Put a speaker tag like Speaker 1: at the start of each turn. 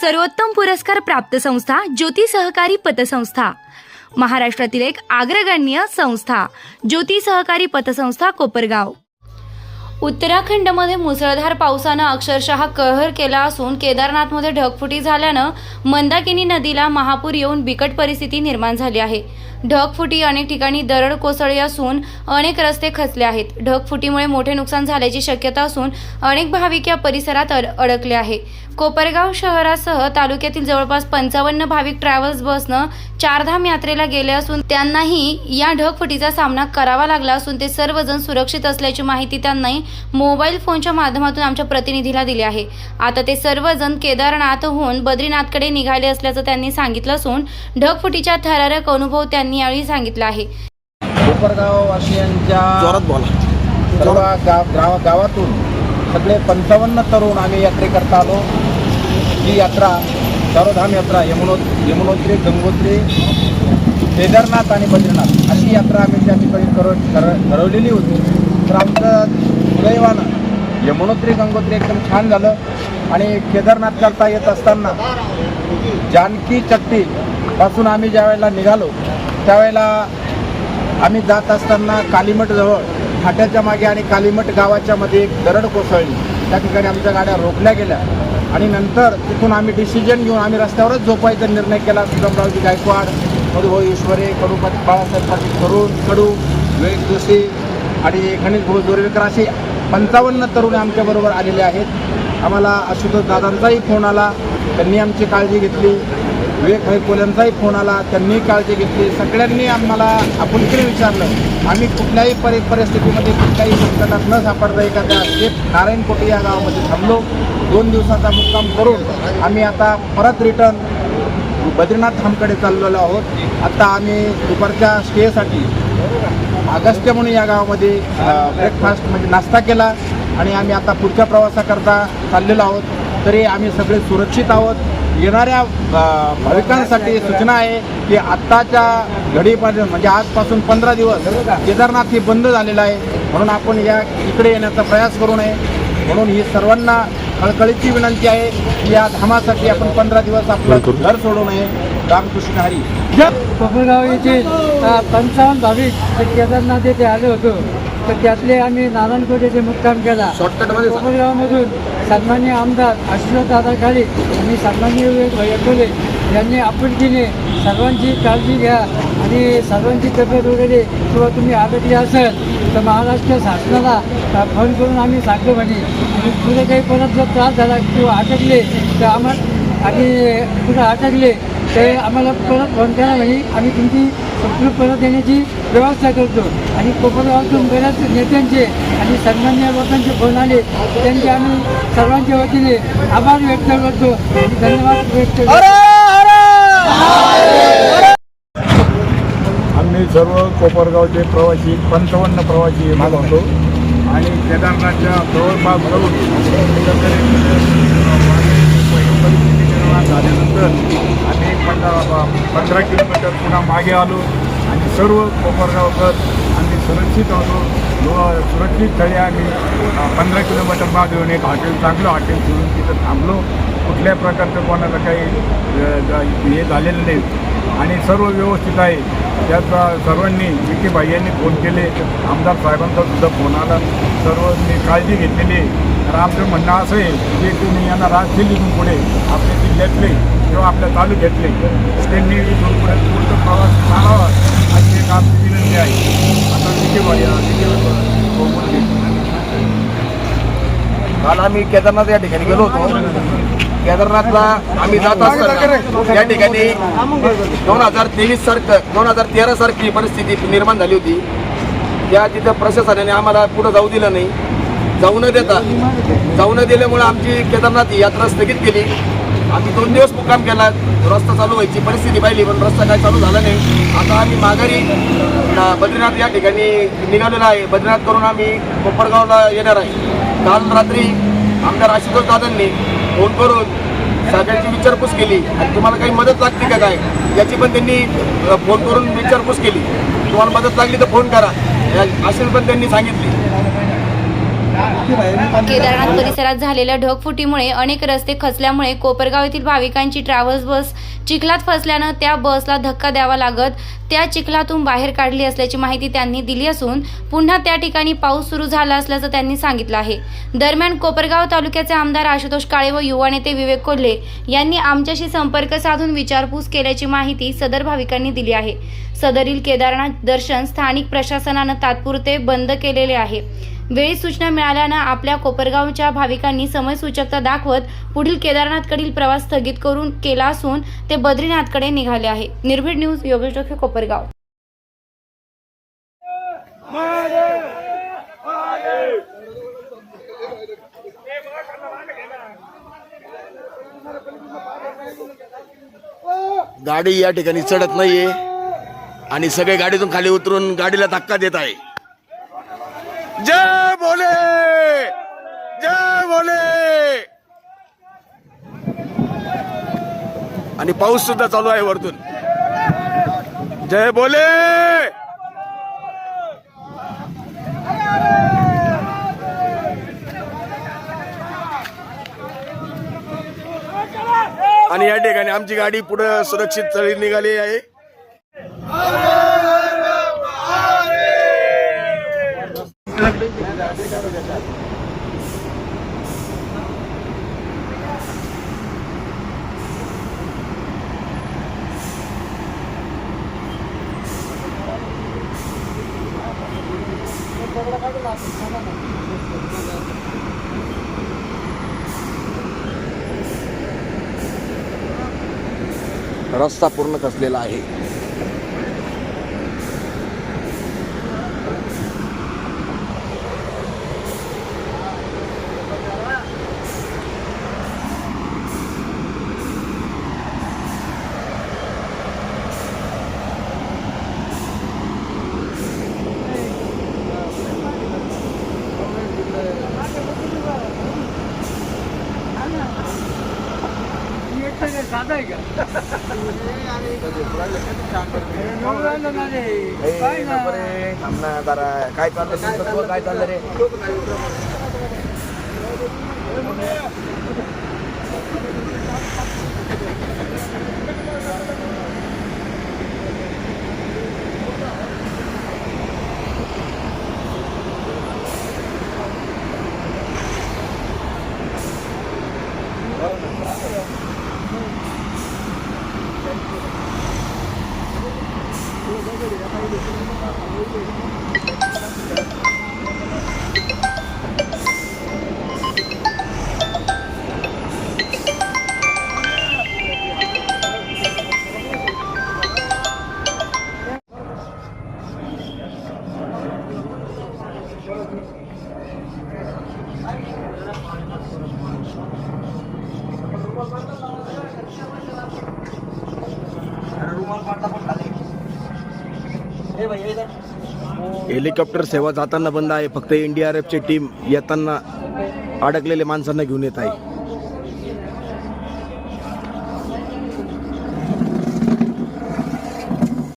Speaker 1: सर्वोत्तम पुरस्कार प्राप्त संस्था ज्योती सहकारी पतसंस्था. महाराष्ट्रातील एक अग्रगण्य संस्था ज्योती सहकारी पतसंस्था कोपरगाव. उत्तराखंडमध्ये मुसळधार पावसानं अक्षरशः कहर केला असून केदारनाथमध्ये ढगफुटी झाल्यानं मंदाकिनी नदीला महापूर येऊन बिकट परिस्थिती निर्माण झाली आहे. ढगफुटी अनेक ठिकाणी दरड कोसळली असून अनेक रस्ते खचले आहेत. ढगफुटीमुळे मोठे नुकसान झाल्याची शक्यता असून अनेक भाविक या परिसरात अडकले आहे. कोपरगाव शहरासह तालुक्यातील जवळपास पंचावन्न भाविक ट्रॅव्हल्स बसनं चारधाम यात्रेला गेले असून त्यांनाही या ढगफुटीचा सामना करावा लागला असून ते सर्वजण सुरक्षित असल्याची माहिती त्यांनी मोबाईल फोनच्या माध्यमातून आमच्या प्रतिनिधीला दिली आहे. आता ते सर्वजण केदारनाथहून बद्रीनाथकडे निघाले असल्याचं त्यांनी सांगितलं असून ढगफुटीचा थरारक अनुभव त्यांनी यावेळी सांगितला आहे.
Speaker 2: जोरात बोला.
Speaker 3: सर्व गाव गाव गावातून सगळे पंचावन्न तरुण आम्ही यात्रेकरता आलो. ही यात्रा चारोधाम यात्रा यमुनो यमुनोत्री गंगोत्री केदारनाथ आणि बद्रीनाथ अशी यात्रा आम्ही त्या ठिकाणी कर कर- ठरवलेली होती. तर आमचं सुदैवानं यमुनोत्री गंगोत्री एकदम छान झालं आणि केदारनाथ करता येत असताना जानकी चट्टी पासून आम्ही ज्या वेळेला निघालो त्यावेळेला आम्ही जात असताना कालीमठजवळ फाट्याच्या मागे आणि कालीमठ गावाच्या मध्ये एक दरड कोसळली. त्या ठिकाणी आमच्या गाड्या रोखल्या गेल्या. आणि नंतर तिथून आम्ही डिसिजन घेऊन आम्ही रस्त्यावरच झोपायचा निर्णय केला. सुगमरावजी गायकवाड मधुभाऊ ईश्वरे कडूपती बाळासाहेब पाटील तरुण कडू विवेक जोशी आणि गणेश भाऊ जोरेकर असे पंचावन्न तरुण आमच्याबरोबर आलेले आहेत. आम्हाला आशुतोष दादांचाही फोन आला. त्यांनी आमची काळजी घेतली. विवेक भाई कोल्यांचाही फोन आला त्यांनी काळजी घेतली. सगळ्यांनी आम्हाला आपुलकीने विचारलं. आम्ही कुठल्याही परि परिस्थितीमध्ये कुठल्याही संकटात न सापडता एखाद्या शेत नारायणकोटी या गावामध्ये थांबलो. दोन दिवसाचा मुक्काम करून आम्ही आता परत रिटर्न बद्रीनाथ धामकडे चाललेलो आहोत. आता आम्ही दुपारच्या स्टेसाठी अगस्त्य म्हणून या गावामध्ये ब्रेकफास्ट म्हणजे नाश्ता केला आणि आम्ही आता पुढच्या प्रवासाकरता चाललेलो आहोत. तरी आम्ही सगळे सुरक्षित आहोत. येणाऱ्या भाविकांसाठी सूचना आहे की आत्ताच्या घडीमध्ये म्हणजे आजपासून पंधरा दिवस केदारनाथ हे बंद झालेलं आहे. म्हणून आपण या इकडे येण्याचा प्रयास करू नये. म्हणून ही सर्वांना कळकळीची विनंती आहे की या धामासाठी आपण पंधरा दिवस आपलं घर सोडू नये. रामकृष्ण हरी.
Speaker 4: कोपरगाव येथे पंचावन्न भाविक ते केदारनाथ येथे आले होतो. तर त्यातले आम्ही नारायणकोट येथे मुक्काम केला.
Speaker 2: शॉर्टकटमध्ये.
Speaker 4: कोपरगावमधून सन्मान्य आमदार आशिष दादा काळे आणि सन्मान्य भैया यांनी आपुलकीने सर्वांची काळजी घ्या आणि सर्वांची तब्येत वगैरे किंवा तुम्ही अडकले असेल तर महाराष्ट्र शासनाला फोन करून आम्ही सांगतो म्हणे. आणि पुढे काही परत जर त्रास झाला किंवा अटकले तर आम्हाला आणि कुठं अटकले तर आम्हाला परत फोन करा म्हणे. आम्ही तुमची संपूर्ण परत येण्याची व्यवस्था करतो. आणि कोपरगावातून बऱ्याच नेत्यांचे आणि सन्मान्य लोकांचे फोन आले त्यांचे आम्ही सर्वांच्या वतीने आभार व्यक्त करतो आणि धन्यवाद व्यक्त करतो.
Speaker 5: आम्ही सर्व कोपरगावचे प्रवासी पंचावन्न प्रवासी येणार होतो. आणि केदारनाथच्या जवळपास परिस्थिती निर्माण झाल्यानंतर आम्ही पंधरा पंधरा किलोमीटर पुन्हा मागे आलो आणि सर्व कोपरगावकर आम्ही सुरक्षित आलो. व सुरक्षित स्थळी आम्ही पंधरा किलोमीटर मागे येऊन एक हॉटेल चांगलं हॉटेल घेऊन तिथं थांबलो. कुठल्या प्रकारचं कोणाला काही हे झालेलं नाही. आणि सर्व व्यवस्थित आहे. त्याचा सर्वांनी विकी भाई यांनी फोन केले. आमदार साहेबांचा सुद्धा फोन आला. सर्वांनी काळजी घेतलेली तर आमचं म्हणणं असं आहे की तुम्ही यांना राज दिली पुढे. आपल्या जिल्ह्यातले किंवा आपल्या तालुक्यातले त्यांनी इथून पुढे प्रवास चालावा अशी एक आमची विनंती आहे. आता विखे हो,
Speaker 2: काल आम्ही केदारनाथ या ठिकाणी गेलो होतो. केदारनाथला आम्ही जात असताना या ठिकाणी दोन हजार तेवीस सारखं दोन हजार तेरा सारखी परिस्थिती निर्माण झाली होती. त्या तिथं प्रशासनाने आम्हाला पुढं जाऊ दिलं नाही. जाऊ न देता जाऊ न दिल्यामुळे आमची केदारनाथ ही यात्रा स्थगित केली. आम्ही दोन दिवस मुक्काम केला. रस्ता चालू व्हायची परिस्थिती पाहिली पण रस्ता काय चालू झाला नाही. आता आम्ही माघारी बद्रीनाथ या ठिकाणी निघालेलो आहे. बद्रीनाथ करून आम्ही कोपरगावला येणार आहे. काल रात्री आमदार आशुतोष दादांनी फोन करून सगळ्यांची विचारपूस केली. आणि तुम्हाला काही मदत लागते का काय? याची पण त्यांनी फोन करून विचारपूस केली. तुम्हाला मदत लागली तर फोन करा. या- अशी पण त्यांनी सांगितली.
Speaker 1: केदारनाथ परिसरात झालेल्या ढगफुटीमुळे अनेक रस्ते खचल्यामुळे कोपरगाव येथील भाविकांची ट्रॅव्हल्स बस चिखलात फसल्यानं त्या बसला धक्का द्यावा लागत त्या चिखलातून बाहेर काढली असल्याची माहिती त्यांनी दिली असून पुन्हा त्या ठिकाणी पाऊस सुरू झाला असल्याचं त्यांनी सांगितलं आहे. दरम्यान कोपरगाव तालुक्याचे आमदार आशुतोष काळे व युवा नेते विवेक कोल्हे यांनी आमच्याशी संपर्क साधून विचारपूस केल्याची माहिती सदर भाविकांनी दिली आहे. सदरील केदारनाथ दर्शन स्थानिक प्रशासनानं तात्पुरते बंद केलेले आहे. वेळी सूचना मिळाल्यानं आपल्या कोपरगावच्या भाविकांनी समयसूचकता दाखवत पुढील केदारनाथकडील प्रवास स्थगित करून केला असून ते बद्रीनाथकडे निघाले आहे. निर्भीड न्यूज योगेश डोके कोपरगाव.
Speaker 2: गाडी या ठिकाणी चढत नाहीये आणि सगळे गाडीतून खाली उतरून गाडीला धक्का देत आहे. जय! आणि पाऊस सुद्धा चालू आहे वरतून. जय बोले! आणि या ठिकाणी आमची गाडी पुढे सुरक्षित चढी निघाली आहे. रस्ता पूर्ण कसलेला आहे.
Speaker 4: साधा आहे काय चाललं काय चाललं रे? や
Speaker 2: はりですね。हेलिकॉप्टर सेवा जाताना बंद आहे. फक्त एनडीआरएफची टीम येताना अडकलेल्या माणसांना घेऊन येत आहे.